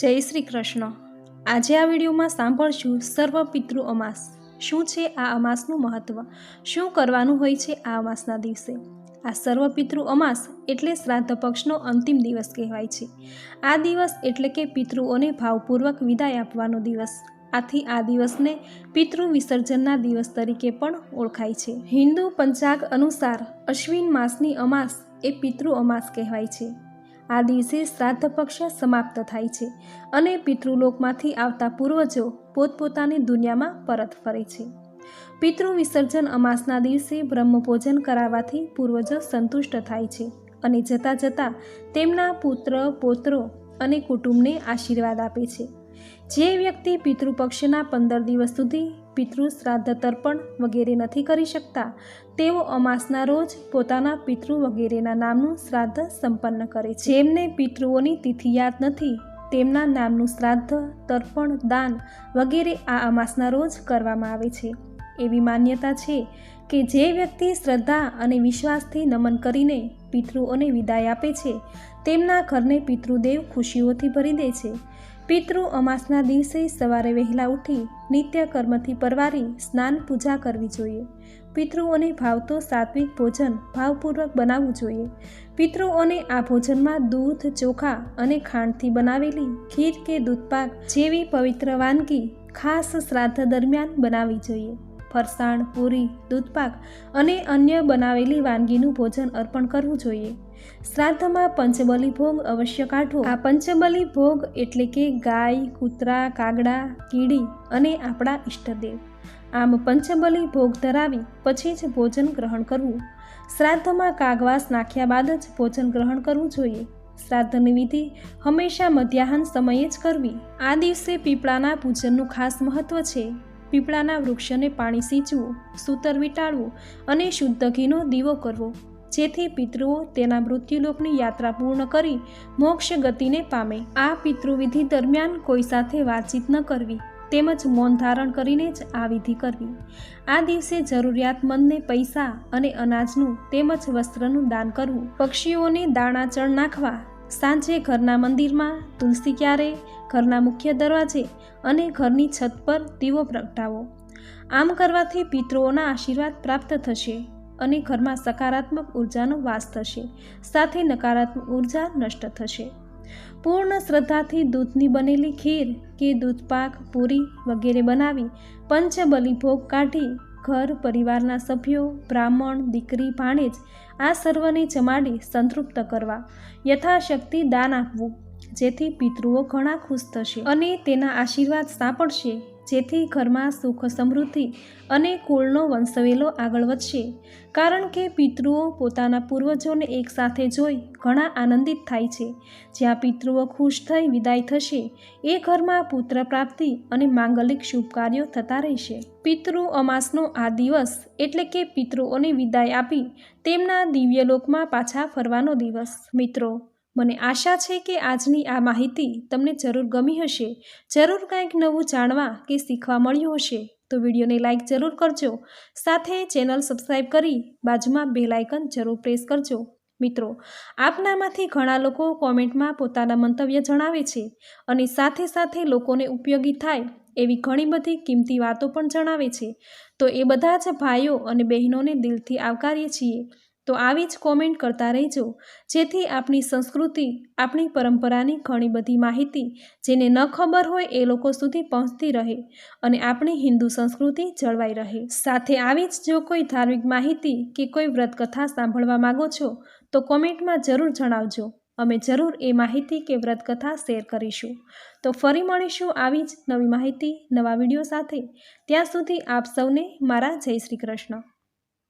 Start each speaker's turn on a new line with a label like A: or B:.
A: જય શ્રી કૃષ્ણ. આજે આ વિડીયોમાં સાંભળશું સર્વ પિતૃ અમાસ. શું છે આ અમાસનું મહત્ત્વ શું કરવાનું હોય છે આ અમાસના દિવસે? આ સર્વ પિતૃ અમાસ એટલે શ્રાદ્ધ પક્ષનો અંતિમ દિવસ કહેવાય છે. આ દિવસ એટલે કે પિતૃઓને ભાવપૂર્વક વિદાય આપવાનો દિવસ. આથી આ દિવસને પિતૃ વિસર્જનના દિવસ તરીકે પણ ઓળખાય છે. હિન્દુ પંચાગ અનુસાર અશ્વિન માસની અમાસ એ પિતૃ અમાસ કહેવાય છે. આ દિવસે શ્રાદ્ધ પક્ષ સમાપ્ત થાય છે અને પિતૃલોકમાંથી આવતા પૂર્વજો પોતપોતાની દુનિયામાં પરત ફરે છે. પિતૃ વિસર્જન અમાસના દિવસે બ્રહ્મભોજન કરાવવાથી પૂર્વજો સંતુષ્ટ થાય છે અને જતાં જતાં તેમના પુત્ર, પોત્રો અને કુટુંબને આશીર્વાદ આપે છે. જે વ્યક્તિ પિતૃપક્ષના પંદર દિવસ સુધી પિતૃ શ્રાદ્ધ તર્પણ વગેરે નથી કરી શકતા. તેઓ અમાસના રોજ પોતાના પિતૃ વગેરેના નામનું શ્રાદ્ધ સંપન્ન કરે છે. જેમને પિતૃઓની તિથિ યાદ નથી, તેમના નામનું શ્રાદ્ધ, તર્પણ, દાન વગેરે આ અમાસના રોજ કરવામાં આવે છે. એવી માન્યતા છે કે જે વ્યક્તિ શ્રદ્ધા અને વિશ્વાસથી નમન કરીને પિતૃઓને વિદાય આપે છે, તેમના ઘરને પિતૃદેવ ખુશીઓથી ભરી દે છે. પિતૃ અમાસના દિવસે સવારે વહેલા ઉઠી નિત્ય કર્મથી પરવારી સ્નાન પૂજા કરવી જોઈએ. પિતૃઓને ભાવતો સાત્વિક ભોજન ભાવપૂર્વક બનાવવું જોઈએ. પિતૃઓને આ ભોજનમાં દૂધ, ચોખા અને ખાંડથી બનાવેલી ખીર કે દૂધપાક જેવી પવિત્ર વાનગી ખાસ શ્રાદ્ધ દરમિયાન બનાવવી જોઈએ. ફરસાણ, પૂરી, દૂધપાક અને અન્ય બનાવેલી વાનગીનું ભોજન અર્પણ કરવું જોઈએ. શ્રાદ્ધમાં પંચબલી ભોગ અવશ્ય કાઢવો આ પંચબલી ભોગ એટલે કે ગાય, કૂતરા, કાગડા, કીડી અને આપણા ઈષ્ટદેવ. આમ પંચબલી ભોગ ધરાવી પછી જ ભોજન ગ્રહણ કરવું. શ્રાદ્ધમાં કાગવાસ નાખ્યા બાદ જ ભોજન ગ્રહણ કરવું જોઈએ. શ્રાદ્ધની વિધિ હંમેશા મધ્યાહન સમયે જ કરવી. આ દિવસે પીપળાના પૂજનનું ખાસ મહત્વ છે. પીપળાના વૃક્ષને પાણી સિંચવું, સૂતર વીંટાળવું અને શુદ્ધ ઘીનો દીવો કરવો. જેથી પિતૃઓ તેના મૃત્યુલોકની યાત્રા પૂર્ણ કરી મોક્ષ ગતિને પામે. આ પિતૃવિધિ દરમિયાન કોઈ સાથે વાતચીત ન કરવી, તેમજ મૌન ધારણ કરીને જ આ વિધિ કરવી. આ દિવસે જરૂરિયાતમંદને પૈસા અને અનાજનું તેમજ વસ્ત્રનું દાન કરવું. પક્ષીઓને દાણા ચણ નાખવા. સાંજે ઘરના મંદિરમાં તુલસી ક્યારે, ઘરના મુખ્ય દરવાજે અને ઘરની છત પર દીવો પ્રગટાવો. આમ કરવાથી પિતૃઓના આશીર્વાદ પ્રાપ્ત થશે. અને ઘરમાં સકારાત્મક ઉર્જાનો વાસ થશે. સાથે નકારાત્મક ઊર્જા નષ્ટ થશે. પૂર્ણ શ્રદ્ધાથી દૂધની બનેલી ખીર કે દૂધપાક પૂરી વગેરે બનાવી પંચબલી ભોગ કાઢી ઘર, પરિવારના સભ્યો, બ્રાહ્મણ, દીકરી, ભાણેજ આ સર્વને જમાડી સંતૃપ્ત કરવા. યથાશક્તિ દાન આપવું, જેથી પિતૃઓ ઘણા ખુશ થશે અને તેના આશીર્વાદ સાંપડશે. જેથી ઘરમાં સુખ સમૃદ્ધિ અને કુળનો વંશવેલો આગળ વધશે. કારણ કે પિતૃઓ પોતાના પૂર્વજોને એકસાથે જોઈ ઘણા આનંદિત થાય છે. જ્યાં પિતૃઓ ખુશ થઈ વિદાય થશે, એ ઘરમાં પુત્ર પ્રાપ્તિ અને માંગલિક શુભ કાર્યો થતા રહેશે. પિતૃ અમાસનો આ દિવસ એટલે કે પિતૃઓને વિદાય આપી તેમના દિવ્યલોકમાં પાછા ફરવાનો દિવસ. મિત્રો મને આશા છે કે આજની આ માહિતી તમને જરૂર ગમી હશે. જરૂર કંઈક નવું જાણવા કે શીખવા મળ્યું હશે તો વિડીયોને લાઇક જરૂર કરજો. સાથે ચેનલ સબસ્ક્રાઈબ કરી બાજુમાં બે લાઇકન જરૂર પ્રેસ કરજો. મિત્રો, આપનામાંથી ઘણા લોકો કોમેન્ટમાં પોતાના મંતવ્ય જણાવે છે અને સાથે સાથે લોકોને ઉપયોગી થાય એવી ઘણી બધી કિંમતી વાતો પણ જણાવે છે. તો એ બધા જ ભાઈઓ અને બહેનોને દિલથી આવકારીએ છીએ. તો આવી જ કોમેન્ટ કરતા રહેજો. જેથી આપણી સંસ્કૃતિ, આપણી પરંપરાની ઘણી બધી માહિતી, જેને ન ખબર હોય એ લોકો સુધી પહોંચતી રહે અને આપણી હિન્દુ સંસ્કૃતિ જળવાઈ રહે. સાથે આવી જ જો કોઈ ધાર્મિક માહિતી કે કોઈ વ્રતકથા સાંભળવા માગો છો, તો કોમેન્ટમાં જરૂર જણાવજો. અમે જરૂર એ માહિતી કે વ્રતકથા શેર કરીશું. તો ફરી મળીશું આવી જ નવી માહિતી, નવા વીડિયો સાથે. ત્યાં સુધી આપ સૌને મારા જય શ્રી કૃષ્ણ.